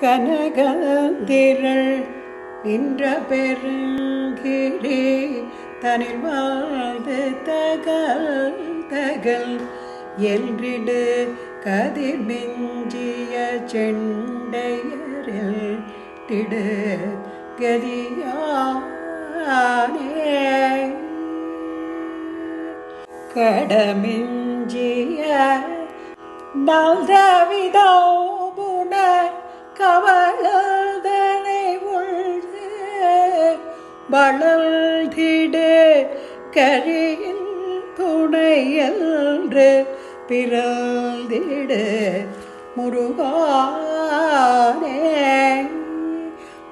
கனகந்திரள் நின்ற பெருங்கிரே தனில் வாழ்ந்து தகல் தகல் என்றிடு கதிர் மிஞ்சிய செண்டையரில் திடு கதியானே. கடமிஞ்சிய நல்தவிதோபுண கவலதனை உள்து வளர்ந்திடு கரியின் துணையன்று பிறந்திடு. முருகானே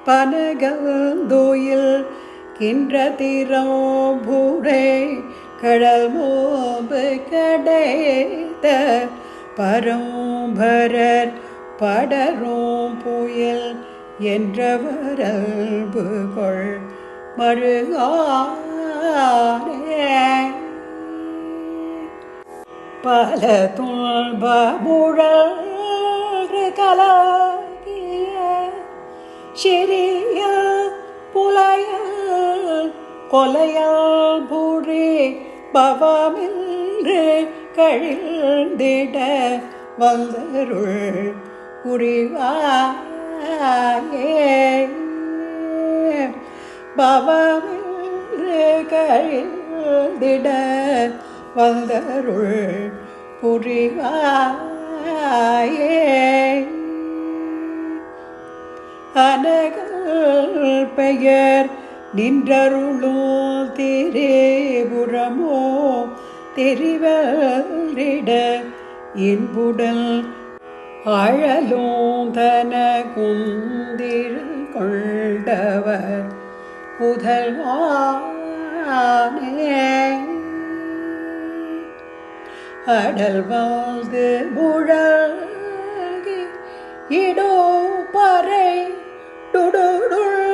பனகந்தோயில் கின்ற திரோபுரை கடல் மோபு கடைத்த பரம்பரர் படரும் புயல் என்றவரல்பு கொள். மருகானே பல துன்பமுழல் கலகிய சிறிய புலையல் கொலையால் புரி பவமின்று கழிந்திட வந்தருள் புரிவாயே பவமின்று கழிந்திட வந்தருள் புரிவாயே. அனகல் பெயர் நின்றருளோ திரேபுரமோ தெரிவரிட இன்புடல் அழலோந்தன குந்திர கொண்டவர் புதல்வானே அடல் வாழ்ந்து முழங்கி இடோ பறை. டுடுடுள்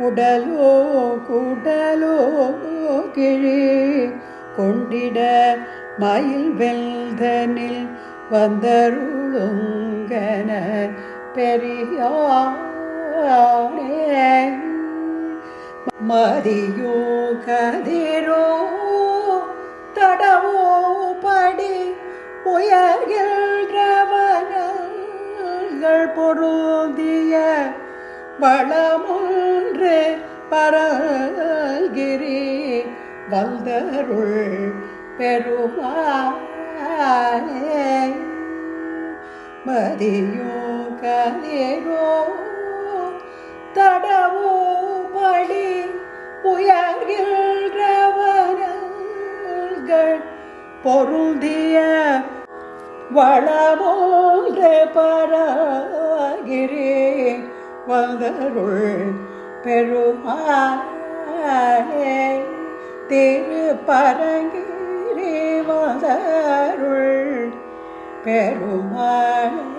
உடலோ குடலோ கிழி கொண்டிட மயில் வெல்தனில் வந்தருளுங்கன பெரியாரே மதியோ கதிரோ தடவோ படி உயர்கின்றவர்கள் பொருந்திய என்று பரல்கிரி வந்தருள் பெருமானே. மதியோ கதிரோ தடவோ படி உயர்கின்றவர்கள் பொருந்திய வளமோன்று பரகிரே வந்தருள் பெருமானே திருப்பரங்கிரி வந்தருள். பெருமானே